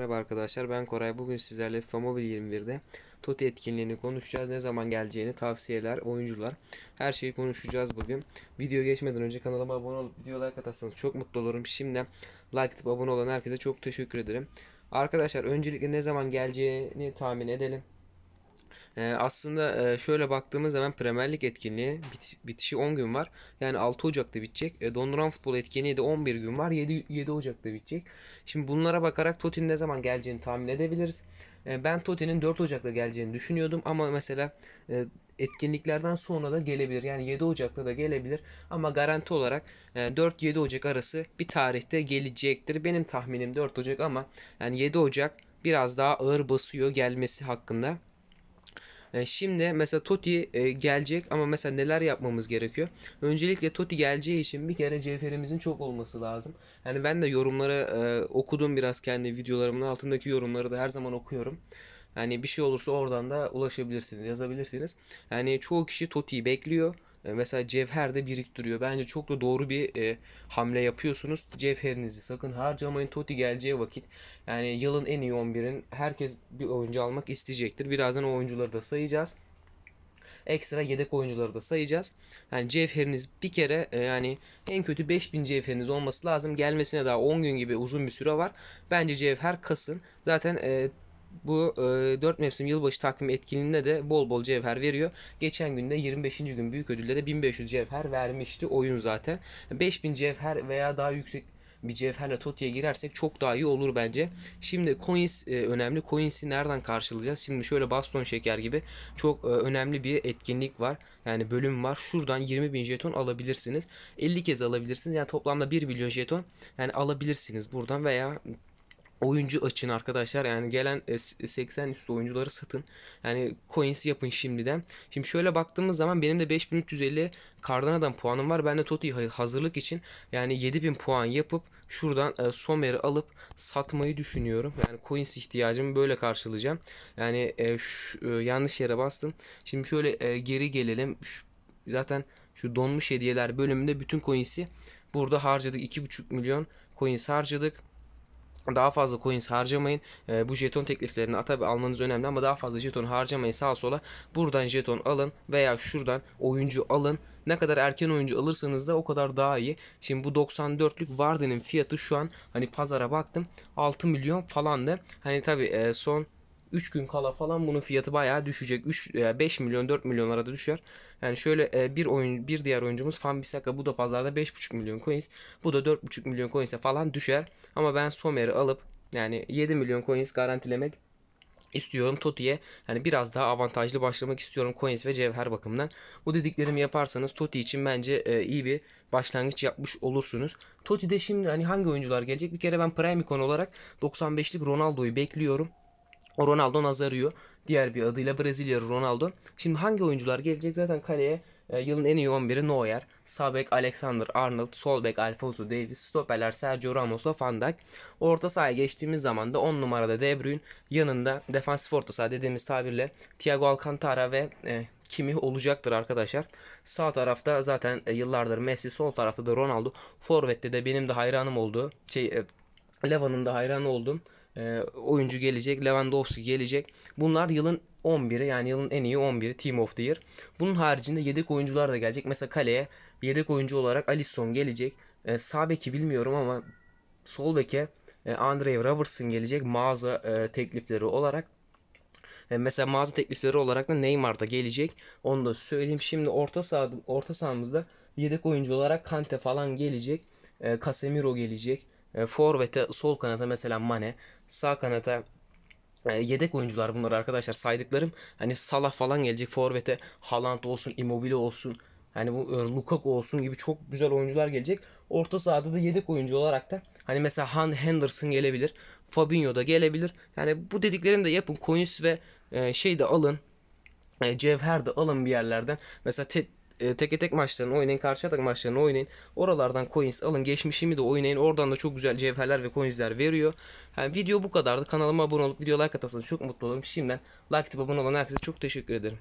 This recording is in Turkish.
Merhaba arkadaşlar ben Koray. Bugün sizlerle FIFA Mobile 21'de TOTI etkinliğini konuşacağız. Ne zaman geleceğini, tavsiyeler, oyuncular her şeyi konuşacağız bugün. Video geçmeden önce kanalıma abone olup video like atarsanız çok mutlu olurum. Şimdiden like atıp abone olan herkese çok teşekkür ederim. Arkadaşlar öncelikle ne zaman geleceğini tahmin edelim. Ee, aslında e, şöyle baktığımız zaman Premier Lig etkinliği bit- bitişi 10 gün var. Yani 6 Ocak'ta bitecek. E, Donduran Futbol etkinliği de 11 gün var. 7, 7 Ocak'ta bitecek. Şimdi bunlara bakarak Toti'nin ne zaman geleceğini tahmin edebiliriz. E, ben Toti'nin 4 Ocak'ta geleceğini düşünüyordum ama mesela e, etkinliklerden sonra da gelebilir. Yani 7 Ocak'ta da gelebilir ama garanti olarak e, 4-7 Ocak arası bir tarihte gelecektir. Benim tahminim 4 Ocak ama yani 7 Ocak biraz daha ağır basıyor gelmesi hakkında. E, Şimdi mesela Totti e, gelecek ama mesela neler yapmamız gerekiyor? Öncelikle Totti geleceği için bir kere cevherimizin çok olması lazım. Yani ben de yorumları e, okudum biraz kendi videolarımın altındaki yorumları da her zaman okuyorum. Yani bir şey olursa oradan da ulaşabilirsiniz, yazabilirsiniz. Yani çoğu kişi Totti'yi bekliyor. E, Mesela cevher de biriktiriyor. Bence çok da doğru bir e, hamle yapıyorsunuz. Cevherinizi sakın harcamayın. Totti geleceği vakit yani yılın en iyi 11'in herkes bir oyuncu almak isteyecektir. Birazdan o oyuncuları da sayacağız. Ekstra yedek oyuncuları da sayacağız. Yani cevheriniz bir kere e, yani en kötü 5000 cevheriniz olması lazım. Gelmesine daha 10 gün gibi uzun bir süre var. Bence cevher kasın. Zaten e, bu e, 4 mevsim yılbaşı takvim etkinliğinde de bol bol cevher veriyor. Geçen günde 25. gün büyük ödülde de 1500 cevher vermişti oyun zaten. 5000 cevher veya daha yüksek bir cevherle Toti'ye girersek çok daha iyi olur bence. Şimdi coins e, önemli. Coins'i nereden karşılayacağız? Şimdi şöyle baston şeker gibi çok e, önemli bir etkinlik var. Yani bölüm var. Şuradan 20 bin jeton alabilirsiniz. 50 kez alabilirsiniz. Yani toplamda 1 milyon jeton yani alabilirsiniz buradan veya oyuncu açın arkadaşlar. Yani gelen e, 80 üstü oyuncuları satın. Yani coins yapın şimdiden. Şimdi şöyle baktığımız zaman benim de 5350 Cardano'dan puanım var. Ben de Toti'yi ha- hazırlık için yani 7000 puan yapıp şuradan e, Somer'i alıp satmayı düşünüyorum. Yani coins ihtiyacımı böyle karşılayacağım. Yani e, şu- e, yanlış yere bastım. Şimdi şöyle e, geri gelelim. Şu- zaten şu donmuş hediyeler bölümünde bütün coins'i burada harcadık. 2,5 milyon coins harcadık. Daha fazla coins harcamayın. Ee, bu jeton tekliflerini tabi almanız önemli ama daha fazla jeton harcamayın sağa sola. Buradan jeton alın veya şuradan oyuncu alın. Ne kadar erken oyuncu alırsanız da o kadar daha iyi. Şimdi bu 94'lük Vardy'nin fiyatı şu an hani pazara baktım 6 milyon falandı. Hani tabi son 3 gün kala falan bunun fiyatı bayağı düşecek. 3 veya 5 milyon 4 milyonlara da düşer. Yani şöyle e, bir oyun bir diğer oyuncumuz Fambisaka bu da pazarda 5,5 milyon coins. Bu da 4,5 milyon coins'e falan düşer. Ama ben Somer'i alıp yani 7 milyon coins garantilemek istiyorum Toti'ye. Yani biraz daha avantajlı başlamak istiyorum coins ve cevher bakımından. Bu dediklerimi yaparsanız Toti için bence e, iyi bir başlangıç yapmış olursunuz. Toti'de şimdi hani hangi oyuncular gelecek? Bir kere ben Prime Icon olarak 95'lik Ronaldo'yu bekliyorum. Ronaldo Nazario. Diğer bir adıyla Brezilyalı Ronaldo. Şimdi hangi oyuncular gelecek? Zaten kaleye e, yılın en iyi 11'i Neuer. Sağ bek Alexander Arnold. Sol bek Alfonso Davies. Stoperler Sergio Ramos'la Van Dijk. Orta sahaya geçtiğimiz zaman da 10 numarada De Bruyne. Yanında defansif orta saha dediğimiz tabirle Thiago Alcantara ve e, kimi olacaktır arkadaşlar. Sağ tarafta zaten e, yıllardır Messi, sol tarafta da Ronaldo. Forvet'te de benim de hayranım olduğu şey e, Leva'nın da hayran olduğum e, oyuncu gelecek. Lewandowski gelecek. Bunlar yılın 11'i yani yılın en iyi 11'i Team of the Year. Bunun haricinde yedek oyuncular da gelecek. Mesela kaleye yedek oyuncu olarak Alisson gelecek. E, sağ beki bilmiyorum ama sol beke e, Andre Robertson gelecek mağaza e, teklifleri olarak. E, mesela mağaza teklifleri olarak da Neymar da gelecek. Onu da söyleyeyim. Şimdi orta saha orta sahamızda yedek oyuncu olarak Kante falan gelecek. E, Casemiro gelecek. E, Forvet'e sol kanata mesela Mane, sağ kanata e, yedek oyuncular bunlar arkadaşlar saydıklarım. Hani Salah falan gelecek Forvet'e Haaland olsun, Immobile olsun. Hani bu e, Lukaku olsun gibi çok güzel oyuncular gelecek. Orta sahada da yedek oyuncu olarak da hani mesela Han Henderson gelebilir. Fabinho da gelebilir. Yani bu dediklerimi de yapın. Coins ve e, şey de alın. E, cevher de alın bir yerlerden. Mesela te, e, teke tek maçlarını oynayın. Karşı atak maçlarını oynayın. Oralardan coins alın. Geçmişimi de oynayın. Oradan da çok güzel cevherler ve coinsler veriyor. Yani video bu kadardı. Kanalıma abone olup video like atarsanız çok mutlu olurum. Şimdiden like atıp abone olan herkese çok teşekkür ederim.